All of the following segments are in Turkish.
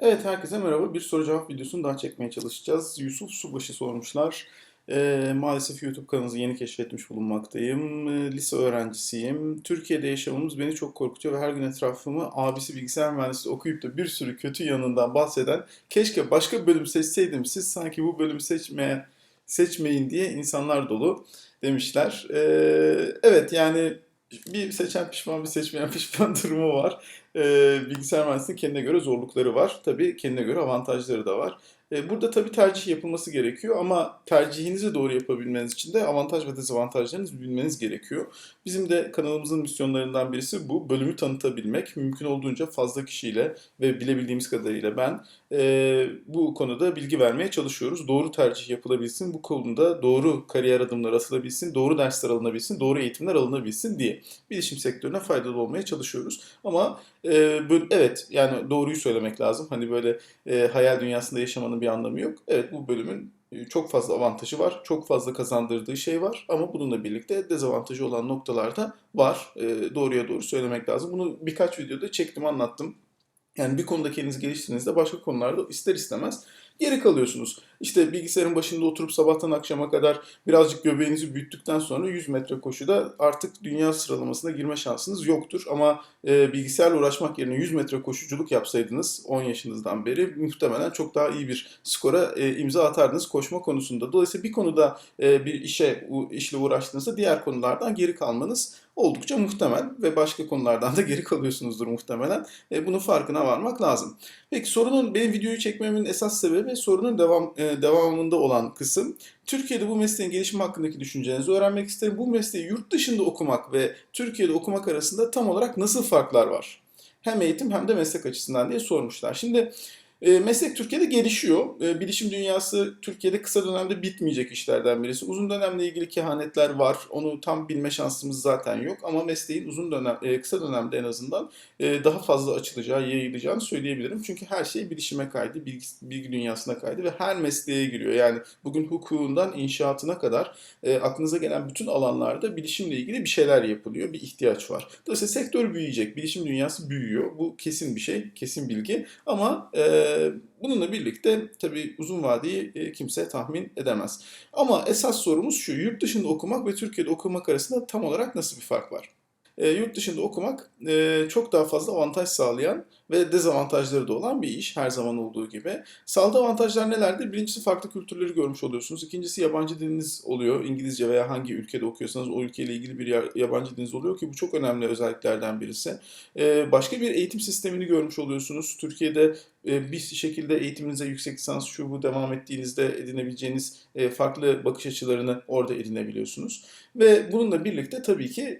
Evet, herkese merhaba. Bir soru cevap videosunu daha çekmeye çalışacağız. Yusuf Subaşı sormuşlar. Ee, maalesef YouTube kanalınızı yeni keşfetmiş bulunmaktayım. Ee, lise öğrencisiyim. Türkiye'de yaşamamız beni çok korkutuyor ve her gün etrafımı abisi bilgisayar mühendisliği okuyup da bir sürü kötü yanından bahseden keşke başka bölüm seçseydim siz sanki bu bölümü seçmeye seçmeyin diye insanlar dolu demişler. Ee, evet yani bir seçen pişman bir seçmeyen pişman durumu var. Ee, bilgisayar mühendisliğinin kendine göre zorlukları var. Tabii kendine göre avantajları da var. Ee, burada tabii tercih yapılması gerekiyor ama tercihinizi doğru yapabilmeniz için de avantaj ve dezavantajlarınızı bilmeniz gerekiyor. Bizim de kanalımızın misyonlarından birisi bu. Bölümü tanıtabilmek. Mümkün olduğunca fazla kişiyle ve bilebildiğimiz kadarıyla ben e, bu konuda bilgi vermeye çalışıyoruz. Doğru tercih yapılabilsin, bu konuda doğru kariyer adımları atılabilsin, doğru dersler alınabilsin, doğru eğitimler alınabilsin diye bilişim sektörüne faydalı olmaya çalışıyoruz. Ama e, böl- evet yani doğruyu söylemek lazım. Hani böyle e, hayal dünyasında yaşamanın bir anlamı yok. Evet bu bölümün e, çok fazla avantajı var, çok fazla kazandırdığı şey var ama bununla birlikte dezavantajı olan noktalar da var. E, doğruya doğru söylemek lazım. Bunu birkaç videoda çektim, anlattım. Yani bir konuda kendinizi geliştirdiğinizde başka konularda ister istemez geri kalıyorsunuz. İşte bilgisayarın başında oturup sabahtan akşama kadar birazcık göbeğinizi büyüttükten sonra 100 metre koşuda artık dünya sıralamasına girme şansınız yoktur. Ama e, bilgisayarla uğraşmak yerine 100 metre koşuculuk yapsaydınız 10 yaşınızdan beri muhtemelen çok daha iyi bir skora e, imza atardınız koşma konusunda. Dolayısıyla bir konuda e, bir işe işle uğraştığınızda diğer konulardan geri kalmanız oldukça muhtemel ve başka konulardan da geri kalıyorsunuzdur muhtemelen. E, bunun farkına varmak lazım. Peki sorunun benim videoyu çekmemin esas sebebi sorunun devam e, devamında olan kısım. Türkiye'de bu mesleğin gelişimi hakkındaki düşüncelerinizi öğrenmek isterim. Bu mesleği yurt dışında okumak ve Türkiye'de okumak arasında tam olarak nasıl farklar var? Hem eğitim hem de meslek açısından diye sormuşlar. Şimdi e, meslek Türkiye'de gelişiyor. E, bilişim dünyası Türkiye'de kısa dönemde bitmeyecek işlerden birisi. Uzun dönemle ilgili kehanetler var. Onu tam bilme şansımız zaten yok. Ama mesleğin uzun dönem, e, kısa dönemde en azından e, daha fazla açılacağı, yayılacağını söyleyebilirim. Çünkü her şey bilişime kaydı, bilgi, bilgi dünyasına kaydı ve her mesleğe giriyor. Yani bugün hukukundan inşaatına kadar e, aklınıza gelen bütün alanlarda bilişimle ilgili bir şeyler yapılıyor, bir ihtiyaç var. Dolayısıyla sektör büyüyecek, bilişim dünyası büyüyor. Bu kesin bir şey, kesin bilgi. Ama e, bununla birlikte tabii uzun vadeyi e, kimse tahmin edemez. Ama esas sorumuz şu, yurt dışında okumak ve Türkiye'de okumak arasında tam olarak nasıl bir fark var? E, yurt dışında okumak e, çok daha fazla avantaj sağlayan ve dezavantajları da olan bir iş her zaman olduğu gibi. Sağladığı avantajlar nelerdir? Birincisi farklı kültürleri görmüş oluyorsunuz. İkincisi yabancı diliniz oluyor. İngilizce veya hangi ülkede okuyorsanız o ülkeyle ilgili bir ya- yabancı diliniz oluyor ki bu çok önemli özelliklerden birisi. Başka bir eğitim sistemini görmüş oluyorsunuz. Türkiye'de bir şekilde eğitiminize yüksek lisans şu bu devam ettiğinizde edinebileceğiniz farklı bakış açılarını orada edinebiliyorsunuz. Ve bununla birlikte tabii ki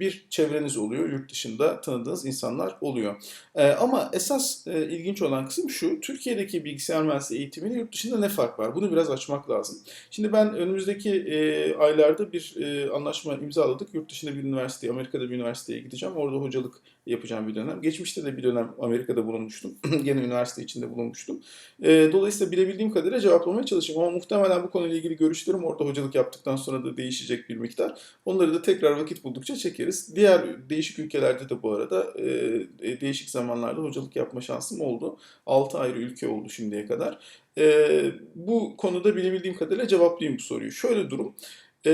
bir çevreniz oluyor. Yurt dışında tanıdığınız insanlar oluyor. E, ama esas e, ilginç olan kısım şu. Türkiye'deki bilgisayar mühendisliği eğitimiyle yurt dışında ne fark var? Bunu biraz açmak lazım. Şimdi ben önümüzdeki e, aylarda bir e, anlaşma imzaladık. Yurt dışında bir üniversiteye, Amerika'da bir üniversiteye gideceğim. Orada hocalık yapacağım bir dönem. Geçmişte de bir dönem Amerika'da bulunmuştum. Gene üniversite içinde bulunmuştum. E, dolayısıyla bilebildiğim kadarıyla cevaplamaya çalışayım. Ama muhtemelen bu konuyla ilgili görüşlerim orada hocalık yaptıktan sonra da değişecek bir miktar. Onları da tekrar vakit buldukça çekeriz. Diğer değişik ülkelerde de bu arada e, değişik zamanlarda hocalık yapma şansım oldu. 6 ayrı ülke oldu şimdiye kadar. E, bu konuda bilebildiğim kadarıyla cevaplayayım bu soruyu. Şöyle durum. E,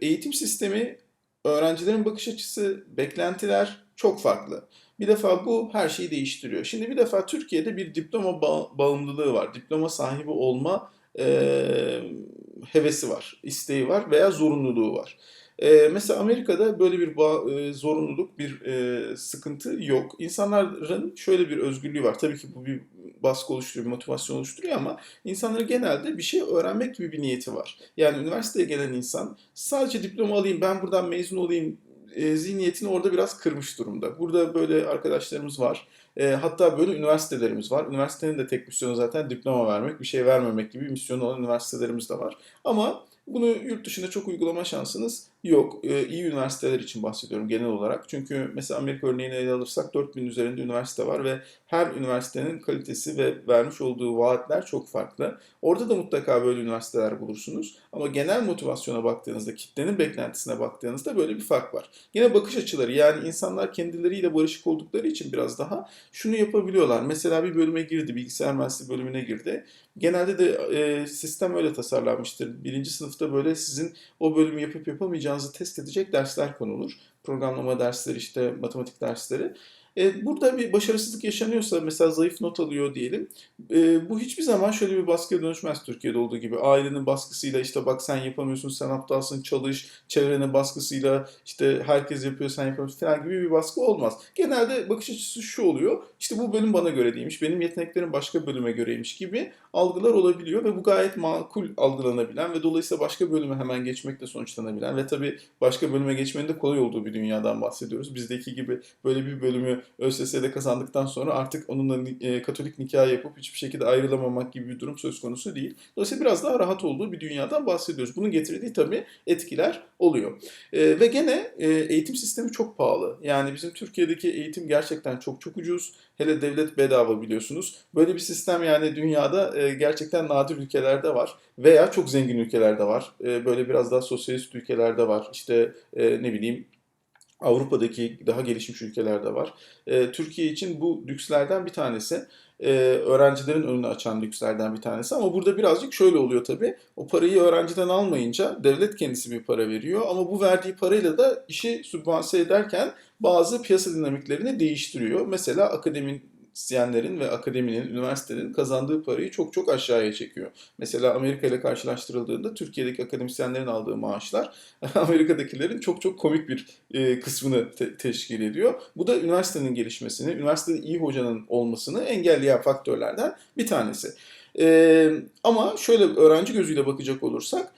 eğitim sistemi, öğrencilerin bakış açısı, beklentiler çok farklı. Bir defa bu her şeyi değiştiriyor. Şimdi bir defa Türkiye'de bir diploma ba- bağımlılığı var. Diploma sahibi olma e, hevesi var, isteği var veya zorunluluğu var. E, mesela Amerika'da böyle bir ba- e, zorunluluk, bir e, sıkıntı yok. İnsanların şöyle bir özgürlüğü var. Tabii ki bu bir baskı oluşturuyor, bir motivasyon oluşturuyor ama insanların genelde bir şey öğrenmek gibi bir niyeti var. Yani üniversiteye gelen insan sadece diploma alayım, ben buradan mezun olayım e, zihniyetini orada biraz kırmış durumda. Burada böyle arkadaşlarımız var. E, hatta böyle üniversitelerimiz var. Üniversitenin de tek misyonu zaten diploma vermek, bir şey vermemek gibi bir misyonu olan üniversitelerimiz de var. Ama bunu yurt dışında çok uygulama şansınız Yok, e, iyi üniversiteler için bahsediyorum genel olarak. Çünkü mesela Amerika örneğini ele alırsak 4000 üzerinde üniversite var ve her üniversitenin kalitesi ve vermiş olduğu vaatler çok farklı. Orada da mutlaka böyle üniversiteler bulursunuz. Ama genel motivasyona baktığınızda, kitlenin beklentisine baktığınızda böyle bir fark var. Yine bakış açıları yani insanlar kendileriyle barışık oldukları için biraz daha şunu yapabiliyorlar. Mesela bir bölüme girdi, bilgisayar mühendisliği bölümüne girdi. Genelde de e, sistem öyle tasarlanmıştır. Birinci sınıfta böyle sizin o bölümü yapıp yapamayacağınızı test edecek dersler konulur. Programlama dersleri, işte matematik dersleri. E, burada bir başarısızlık yaşanıyorsa mesela zayıf not alıyor diyelim. E, bu hiçbir zaman şöyle bir baskıya dönüşmez Türkiye'de olduğu gibi. Ailenin baskısıyla işte bak sen yapamıyorsun, sen aptalsın, çalış, çevrenin baskısıyla işte herkes yapıyor, sen yapamıyorsun falan gibi bir baskı olmaz. Genelde bakış açısı şu oluyor. İşte bu bölüm bana göre değilmiş, benim yeteneklerim başka bölüme göreymiş gibi algılar olabiliyor ve bu gayet makul algılanabilen ve dolayısıyla başka bölüme hemen geçmekle sonuçlanabilen ve tabii başka bölüme geçmenin de kolay olduğu bir dünyadan bahsediyoruz. Bizdeki gibi böyle bir bölümü ÖSS'de kazandıktan sonra artık onunla e, Katolik nikah yapıp hiçbir şekilde ayrılamamak gibi bir durum söz konusu değil. Dolayısıyla biraz daha rahat olduğu bir dünyadan bahsediyoruz. Bunun getirdiği tabii etkiler oluyor. E, ve gene e, eğitim sistemi çok pahalı. Yani bizim Türkiye'deki eğitim gerçekten çok çok ucuz. Hele devlet bedava biliyorsunuz. Böyle bir sistem yani dünyada gerçekten nadir ülkelerde var. Veya çok zengin ülkelerde var. Böyle biraz daha sosyalist ülkelerde var. İşte ne bileyim Avrupa'daki daha gelişmiş ülkelerde var. E, Türkiye için bu lükslerden bir tanesi. E, öğrencilerin önünü açan lükslerden bir tanesi. Ama burada birazcık şöyle oluyor tabii. O parayı öğrenciden almayınca devlet kendisi bir para veriyor. Ama bu verdiği parayla da işi sübvanse ederken bazı piyasa dinamiklerini değiştiriyor. Mesela akademin akademisyenlerin ve akademinin, üniversitenin kazandığı parayı çok çok aşağıya çekiyor. Mesela Amerika ile karşılaştırıldığında Türkiye'deki akademisyenlerin aldığı maaşlar Amerika'dakilerin çok çok komik bir e, kısmını te- teşkil ediyor. Bu da üniversitenin gelişmesini, üniversitede iyi hocanın olmasını engelleyen faktörlerden bir tanesi. E, ama şöyle öğrenci gözüyle bakacak olursak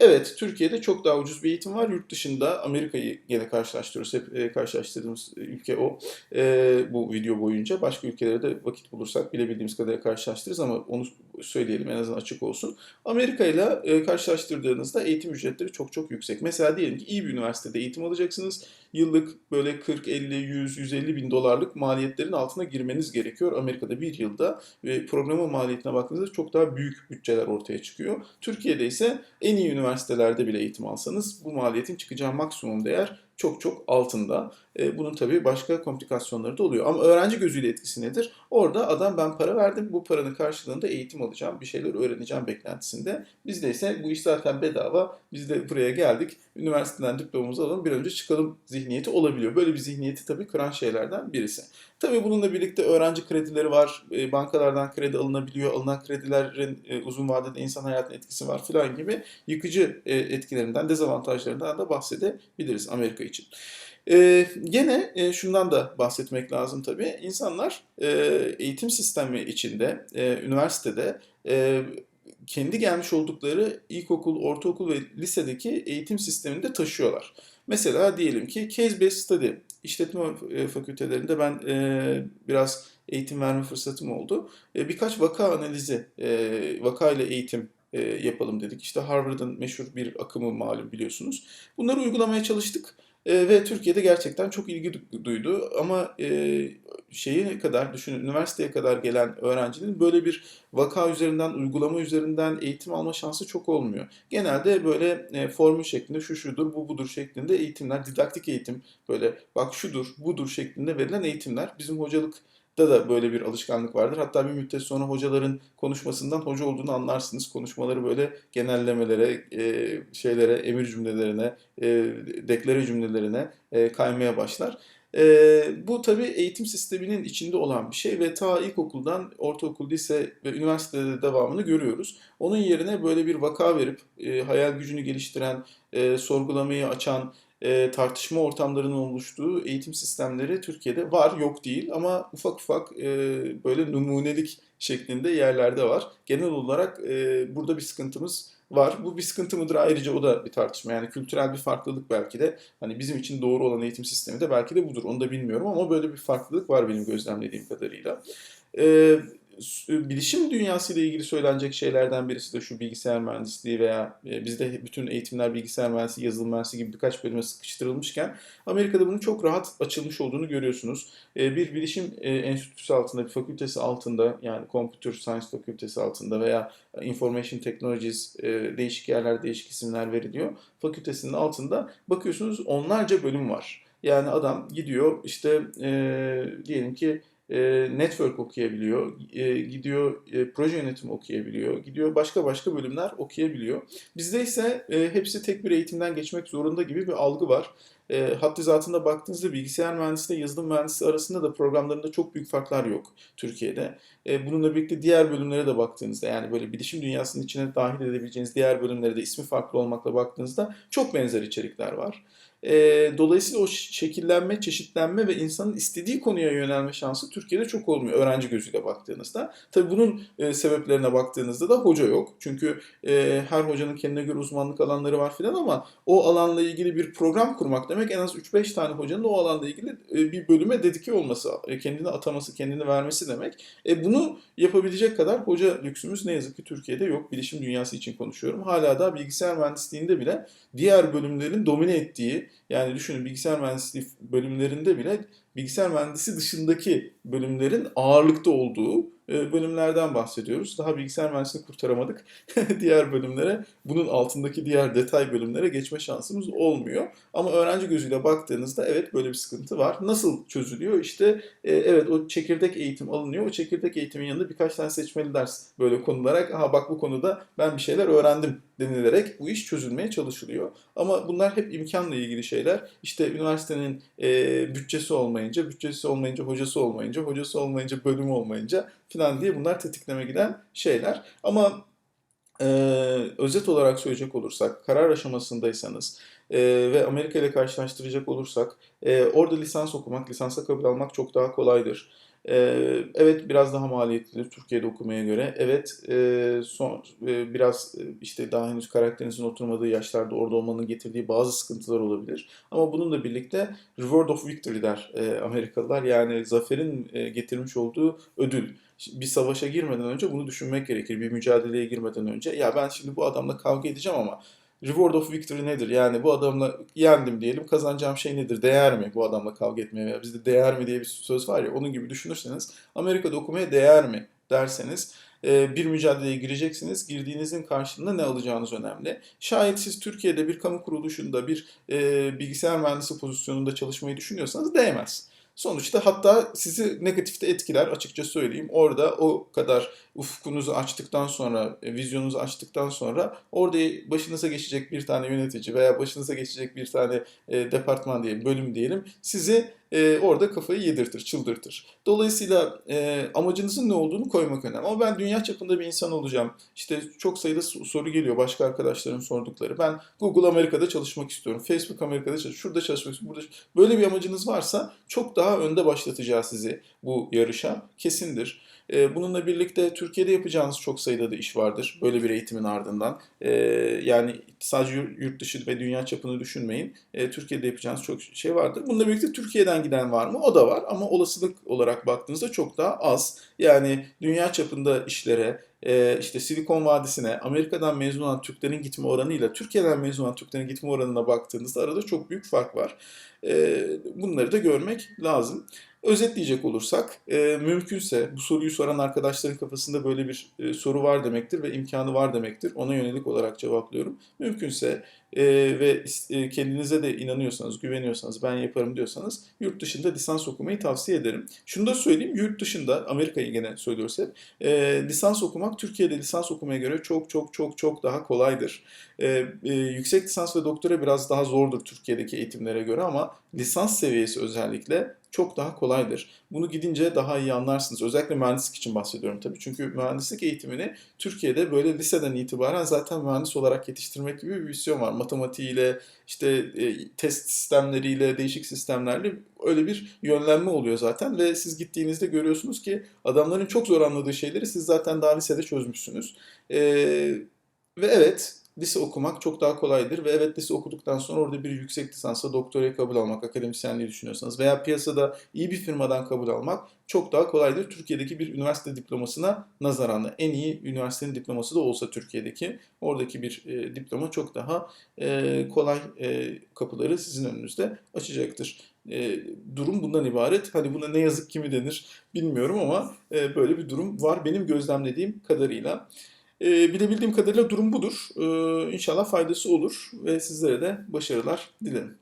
evet, Türkiye'de çok daha ucuz bir eğitim var. Yurt dışında Amerika'yı gene karşılaştırıyoruz. Hep e, karşılaştırdığımız ülke o. E, bu video boyunca. Başka ülkelere de vakit bulursak bilebildiğimiz kadarıyla karşılaştırırız ama onu söyleyelim en azından açık olsun. Amerika ile e, karşılaştırdığınızda eğitim ücretleri çok çok yüksek. Mesela diyelim ki iyi bir üniversitede eğitim alacaksınız. Yıllık böyle 40, 50, 100, 150 bin dolarlık maliyetlerin altına girmeniz gerekiyor. Amerika'da bir yılda ve programa maliyetine baktığınızda çok daha büyük bütçeler ortaya çıkıyor. Türkiye'de ise en iyi üniversitelerde bile eğitim alsanız bu maliyetin çıkacağı maksimum değer çok çok altında. E, bunun tabii başka komplikasyonları da oluyor. Ama öğrenci gözüyle etkisi nedir? Orada adam ben para verdim, bu paranın karşılığında eğitim alacağım, bir şeyler öğreneceğim beklentisinde. Bizde ise bu iş zaten bedava, biz de buraya geldik, üniversiteden diplomamızı alalım, bir önce çıkalım zihniyeti olabiliyor. Böyle bir zihniyeti tabii kıran şeylerden birisi. Tabii bununla birlikte öğrenci kredileri var, e, bankalardan kredi alınabiliyor, alınan kredilerin e, uzun vadede insan hayatına etkisi var filan gibi yıkıcı e, etkilerinden, dezavantajlarından da bahsedebiliriz Amerika için. Ee, gene e, şundan da bahsetmek lazım tabii. İnsanlar e, eğitim sistemi içinde, e, üniversitede e, kendi gelmiş oldukları ilkokul, ortaokul ve lisedeki eğitim sisteminde taşıyorlar. Mesela diyelim ki case based study, işletme e, fakültelerinde ben e, biraz eğitim verme fırsatım oldu. E, birkaç vaka analizi, e, vaka ile eğitim e, yapalım dedik. İşte Harvard'ın meşhur bir akımı malum biliyorsunuz. Bunları uygulamaya çalıştık. E, ve Türkiye'de gerçekten çok ilgi duydu. Ama e, şeye kadar düşünün, üniversiteye kadar gelen öğrencinin böyle bir vaka üzerinden, uygulama üzerinden eğitim alma şansı çok olmuyor. Genelde böyle e, formül şeklinde şu şudur, bu budur şeklinde eğitimler, didaktik eğitim böyle bak şudur, budur şeklinde verilen eğitimler bizim hocalık da da böyle bir alışkanlık vardır. Hatta bir müddet sonra hocaların konuşmasından hoca olduğunu anlarsınız. Konuşmaları böyle genellemelere, e, şeylere, emir cümlelerine, e, deklare cümlelerine e, kaymaya başlar. E, bu tabii eğitim sisteminin içinde olan bir şey ve ta ilkokuldan ortaokul, lise ve üniversitede devamını görüyoruz. Onun yerine böyle bir vaka verip e, hayal gücünü geliştiren, e, sorgulamayı açan, e, tartışma ortamlarının oluştuğu eğitim sistemleri Türkiye'de var, yok değil ama ufak ufak e, böyle numunelik şeklinde yerlerde var. Genel olarak e, burada bir sıkıntımız var. Bu bir sıkıntı mıdır ayrıca o da bir tartışma. Yani kültürel bir farklılık belki de. Hani bizim için doğru olan eğitim sistemi de belki de budur. Onu da bilmiyorum ama böyle bir farklılık var benim gözlemlediğim kadarıyla. S- bilişim dünyası ile ilgili söylenecek şeylerden birisi de şu bilgisayar mühendisliği veya e, bizde bütün eğitimler bilgisayar mühendisliği, yazılım mühendisliği gibi birkaç bölüme sıkıştırılmışken Amerika'da bunun çok rahat açılmış olduğunu görüyorsunuz. E, Bir bilişim e, enstitüsü altında, bir fakültesi altında yani Computer Science fakültesi altında veya Information Technologies değişik yerler, değişik isimler veriliyor. Fakültesinin altında bakıyorsunuz onlarca bölüm var. Yani adam gidiyor işte e, diyelim ki e, network okuyabiliyor, e, gidiyor e, proje yönetimi okuyabiliyor, gidiyor başka başka bölümler okuyabiliyor. Bizde ise e, hepsi tek bir eğitimden geçmek zorunda gibi bir algı var. E, haddi zatında baktığınızda bilgisayar mühendisliği yazılım mühendisliği arasında da programlarında çok büyük farklar yok Türkiye'de. E, bununla birlikte diğer bölümlere de baktığınızda yani böyle bilişim dünyasının içine dahil edebileceğiniz diğer bölümlere de ismi farklı olmakla baktığınızda çok benzer içerikler var. E, dolayısıyla o şekillenme, çeşitlenme ve insanın istediği konuya yönelme şansı Türkiye'de çok olmuyor öğrenci gözüyle baktığınızda. Tabii bunun e, sebeplerine baktığınızda da hoca yok. Çünkü e, her hocanın kendine göre uzmanlık alanları var filan ama o alanla ilgili bir program kurmak demek en az 3-5 tane hocanın o alanla ilgili e, bir bölüme dedike olması, e, kendini ataması, kendini vermesi demek. E, bunu yapabilecek kadar hoca lüksümüz ne yazık ki Türkiye'de yok. Bilişim dünyası için konuşuyorum. Hala da bilgisayar mühendisliğinde bile diğer bölümlerin domine ettiği, yani düşünün bilgisayar mühendisliği bölümlerinde bile bilgisayar mühendisi dışındaki bölümlerin ağırlıkta olduğu bölümlerden bahsediyoruz. Daha bilgisayar mühendisliğini kurtaramadık. Diğer bölümlere, bunun altındaki diğer detay bölümlere geçme şansımız olmuyor. Ama öğrenci gözüyle baktığınızda evet böyle bir sıkıntı var. Nasıl çözülüyor? İşte e, evet o çekirdek eğitim alınıyor. O çekirdek eğitimin yanında birkaç tane seçmeli ders böyle konularak aha bak bu konuda ben bir şeyler öğrendim denilerek bu iş çözülmeye çalışılıyor. Ama bunlar hep imkanla ilgili şeyler. İşte üniversitenin e, bütçesi olmayınca, bütçesi olmayınca hocası olmayınca, hocası olmayınca bölümü olmayınca falan diye bunlar tetikleme giden şeyler. Ama e, özet olarak söyleyecek olursak, karar aşamasındaysanız e, ve Amerika ile karşılaştıracak olursak, e, orada lisans okumak, lisansa kabul almak çok daha kolaydır. E, evet biraz daha maliyetlidir Türkiye'de okumaya göre. Evet e, son e, biraz e, işte daha henüz karakterinizin oturmadığı yaşlarda orada olmanın getirdiği bazı sıkıntılar olabilir. Ama bununla birlikte reward of victory der Amerikalılar. Yani zaferin getirmiş olduğu ödül bir savaşa girmeden önce bunu düşünmek gerekir. Bir mücadeleye girmeden önce. Ya ben şimdi bu adamla kavga edeceğim ama reward of victory nedir? Yani bu adamla yendim diyelim kazanacağım şey nedir? Değer mi bu adamla kavga etmeye? Veya bizde değer mi diye bir söz var ya onun gibi düşünürseniz Amerika'da okumaya değer mi derseniz e, bir mücadeleye gireceksiniz. Girdiğinizin karşılığında ne alacağınız önemli. Şayet siz Türkiye'de bir kamu kuruluşunda bir e, bilgisayar mühendisi pozisyonunda çalışmayı düşünüyorsanız değmez. Sonuçta hatta sizi negatifte etkiler açıkça söyleyeyim. Orada o kadar ufkunuzu açtıktan sonra, e, vizyonunuzu açtıktan sonra orada başınıza geçecek bir tane yönetici veya başınıza geçecek bir tane e, departman diyelim, bölüm diyelim sizi e, orada kafayı yedirtir, çıldırtır. Dolayısıyla e, amacınızın ne olduğunu koymak önemli. Ama ben dünya çapında bir insan olacağım. İşte çok sayıda soru geliyor başka arkadaşların sordukları. Ben Google Amerika'da çalışmak istiyorum. Facebook Amerika'da çalışmak Şurada çalışmak istiyorum. Burada Böyle bir amacınız varsa çok daha önde başlatacağız sizi bu yarışa. Kesindir. E, bununla birlikte Türkiye'de yapacağınız çok sayıda da iş vardır. Böyle bir eğitimin ardından. E, yani sadece yurt dışı ve dünya çapını düşünmeyin. E, Türkiye'de yapacağınız çok şey vardır. Bununla birlikte Türkiye'den giden var mı? O da var ama olasılık olarak baktığınızda çok daha az. Yani dünya çapında işlere, e, işte Silikon Vadisi'ne, Amerika'dan mezun olan Türklerin gitme oranıyla Türkiye'den mezun olan Türklerin gitme oranına baktığınızda arada çok büyük fark var. Bunları da görmek lazım. Özetleyecek olursak, e, mümkünse bu soruyu soran arkadaşların kafasında böyle bir e, soru var demektir ve imkanı var demektir. Ona yönelik olarak cevaplıyorum. Mümkünse e, ve e, kendinize de inanıyorsanız, güveniyorsanız, ben yaparım diyorsanız yurt dışında lisans okumayı tavsiye ederim. Şunu da söyleyeyim, yurt dışında, Amerika'yı gene söylüyoruz hep, e, lisans okumak Türkiye'de lisans okumaya göre çok çok çok çok daha kolaydır. E, e, yüksek lisans ve doktora biraz daha zordur Türkiye'deki eğitimlere göre ama lisans seviyesi özellikle çok daha kolaydır. Bunu gidince daha iyi anlarsınız. Özellikle mühendislik için bahsediyorum tabii. Çünkü mühendislik eğitimini Türkiye'de böyle liseden itibaren zaten mühendis olarak yetiştirmek gibi bir visyon var. Matematiğiyle, işte e, test sistemleriyle, değişik sistemlerle öyle bir yönlenme oluyor zaten ve siz gittiğinizde görüyorsunuz ki adamların çok zor anladığı şeyleri siz zaten daha lisede çözmüşsünüz. E, ve evet lise okumak çok daha kolaydır ve evet lise okuduktan sonra orada bir yüksek lisansa doktoraya kabul almak, akademisyenliği düşünüyorsanız veya piyasada iyi bir firmadan kabul almak çok daha kolaydır. Türkiye'deki bir üniversite diplomasına nazaran en iyi üniversitenin diploması da olsa Türkiye'deki oradaki bir e, diploma çok daha e, kolay e, kapıları sizin önünüzde açacaktır. E, durum bundan ibaret. Hani buna ne yazık ki mi denir bilmiyorum ama e, böyle bir durum var benim gözlemlediğim kadarıyla. E, bilebildiğim kadarıyla durum budur. E, inşallah faydası olur ve sizlere de başarılar dilerim.